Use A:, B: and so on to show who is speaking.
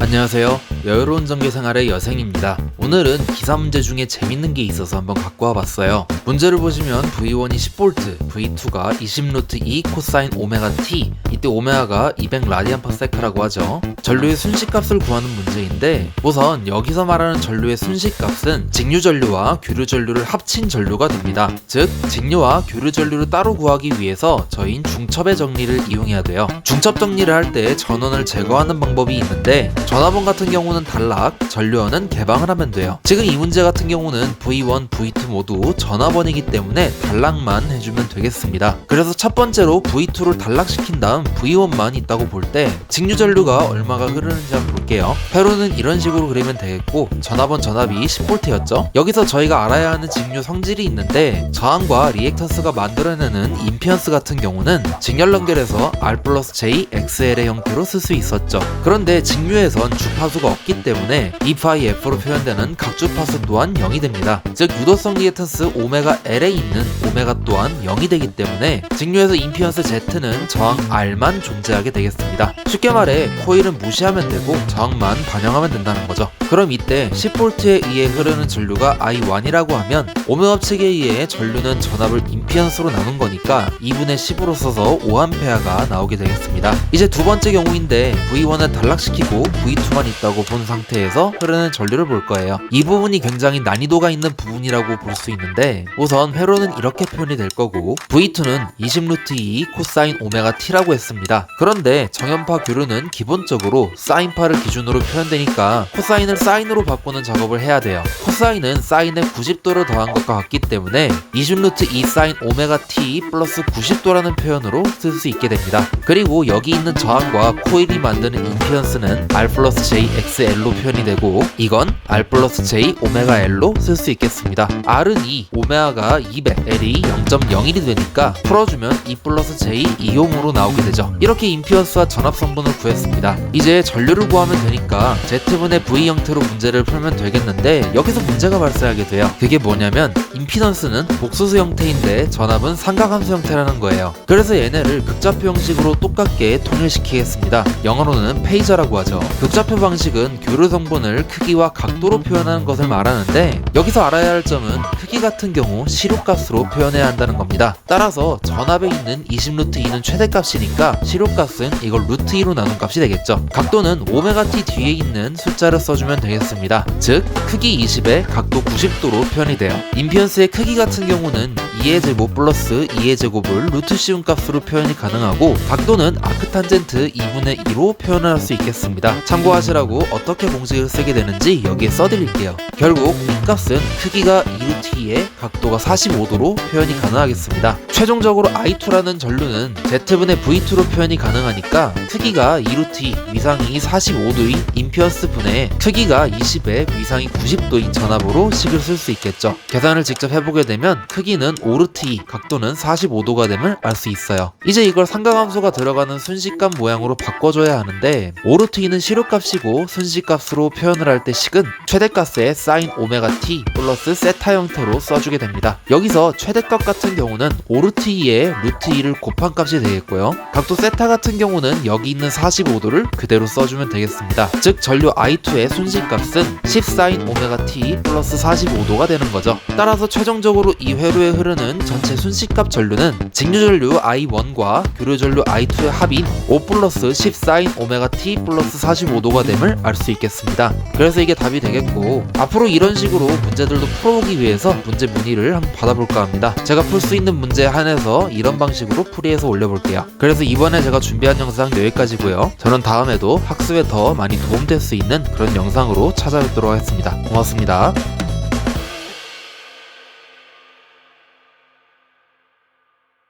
A: 안녕하세요. 여유로운 전기 생활의 여생입니다. 오늘은 기사 문제 중에 재밌는 게 있어서 한번 갖고 와봤어요. 문제를 보시면 V1이 10V, V2가 20루트 2 코사인 오메가 t, 이때 오메가가 200 라디안 퍼 세크라고 하죠. 전류의 순식값을 구하는 문제인데 우선 여기서 말하는 전류의 순식값은 직류 전류와 교류 전류를 합친 전류가 됩니다. 즉 직류와 교류 전류를 따로 구하기 위해서 저희인 중첩의 정리를 이용해야 돼요. 중첩 정리를 할 때 전원을 제거하는 방법이 있는데 전화번 같은 경우는 단락, 전류원은 개방을 하면 돼요. 지금 이 문제 같은 경우는 V1, V2 모두 전화번이기 때문에 단락만 해주면 되겠습니다. 그래서 첫 번째로 V2를 단락시킨 다음 V1만 있다고 볼 때 직류 전류가 얼마가 흐르는지 한번 볼게요. 회로는 이런 식으로 그리면 되겠고 전압원 전압이 10V였죠. 여기서 저희가 알아야 하는 직류 성질이 있는데 저항과 리액턴스가 만들어내는 임피언스 같은 경우는 직렬 연결에서 R J, XL의 형태로 쓸 수 있었죠. 그런데 직류에선 주파수가 없기 때문에 E 파이 F로 표현되는 각 주파수 또한 0이 됩니다. 즉 유도성 리액턴스 오메가 L에 있는 오메가 또한 0이 되기 때문에 직류에서 임피언스 Z는 저항 R 만 존재하게 되겠습니다. 쉽게 말해 코일은 무시하면 되고 저항만 반영하면 된다는 거죠. 그럼 이때 10V에 의해 흐르는 전류가 I1이라고 하면 오메업 측에 의해 전류는 전압을 임피언스로 나눈 거니까 2분의 10으로 써서 5A가 나오게 되겠습니다. 이제 두 번째 경우인데 V1을 단락시키고 V2만 있다고 본 상태에서 흐르는 전류를 볼 거예요. 이 부분이 굉장히 난이도가 있는 부분이라고 볼 수 있는데 우선 회로는 이렇게 표현이 될 거고 V2는 20루트 2 코사인 오메가 t라고 했 습니다. 그런데 정연파 교류는 기본적으로 사인파를 기준으로 표현되니까 코사인을 사인으로 바꾸는 작업을 해야 돼요. 코사인은 사인에 90도를 더한 것과 같기 때문에 20루트 2 사인 오메가 t 플러스 90도라는 표현으로 쓸 수 있게 됩니다. 그리고 여기 있는 저항과 코일이 만드는 임피언스는 R 플러스 J XL로 표현이 되고 이건 R 플러스 J 오메가 L로 쓸 수 있겠습니다. R은 2, 오메가가 200, L이 0.01이 되니까 풀어주면 2 플러스 J 2옴으로 나오게 되죠. 이렇게 임피언스와 전압 성분을 구했습니다. 이제 전류를 구하면 되니까 Z분의 V 형태로 문제를 풀면 되겠는데 여기서 문제가 발생하게 돼요. 그게 뭐냐면 임피던스는 복소수 형태인데 전압은 삼각함수 형태라는 거예요. 그래서 얘네를 극좌표 형식으로 똑같게 통일시키겠습니다. 영어로는 페이저라고 하죠. 극좌표 방식은 교류 성분을 크기와 각도로 표현하는 것을 말하는데 여기서 알아야 할 점은 크기 같은 경우 시료값으로 표현해야 한다는 겁니다. 따라서 전압에 있는 20루트 2는 최대값이니까 시료값은 이걸 루트 2로 나눈 값이 되겠죠. 각도는 오메가 t 뒤에 있는 숫자를 써주면 되겠습니다. 즉 크기 20에 각도 90도로 표현이 돼요. 임피언스의 크기 같은 경우는 2의 제곱 플러스 2의 제곱을 루트 씌운 값으로 표현이 가능하고 각도는 아크 탄젠트 2분의 2로 표현을 할수 있겠습니다. 참고하시라고 어떻게 공식을 쓰게 되는지 여기에 써드릴게요. 결국 이 값은 크기가 2루트 2에 각도가 45도로 표현이 가능하겠습니다. 최종적으로 I2라는 전류는 Z분의 V2로 표현이 가능하니까 크기가 2루트 2, 위상이 45도인 임피언스 분의 크기가 20에 위상이 90도인 전압으로 식을 쓸 수 있겠죠. 계산을 직접 해보게 되면 크기는 5루트 2, 각도는 45도가 됨을 알 수 있어요. 이제 이걸 삼각함수가 들어가는 순식값 모양으로 바꿔줘야 하는데 5루트 2는 시료값이고 순식값으로 표현을 할 때 식은 최대값의 사인 오메가 t 플러스 세타 형태로 써주게 됩니다. 여기서 최대값 같은 경우는 5루트 2에 루트 2를 곱한 값이 되겠고요. 각도 세타 같은 경우는 여기 있는 45도를 그대로 써주면 되겠습니다. 즉 전류 I2의 순식값은 10 사인 오메가 t 플러스 45도가 되는 거죠. 따라서 최종적으로 이 회로에 흐르는 전체 순식값 전류는 직류 전류 I1과 교류 전류 I2의 합인 5 플러스 10 사인 오메가 t 플러스 45도가 됨을 알 수 있겠습니다. 그래서 이게 답이 되겠고 앞으로 이런 식으로 문제들도 풀어보기 위해서 문제 문의를 한번 받아볼까 합니다. 제가 풀 수 있는 문제에 한해서 이런 방식으로 풀이해서 올려볼게요. 그래서 이번에 제가 준비한 영상 여기까지고요. 저는 다음에도 학습에 더 많이 도움될 수 있는 그런 영상으로 찾아뵙도록 하겠습니다. 고맙습니다.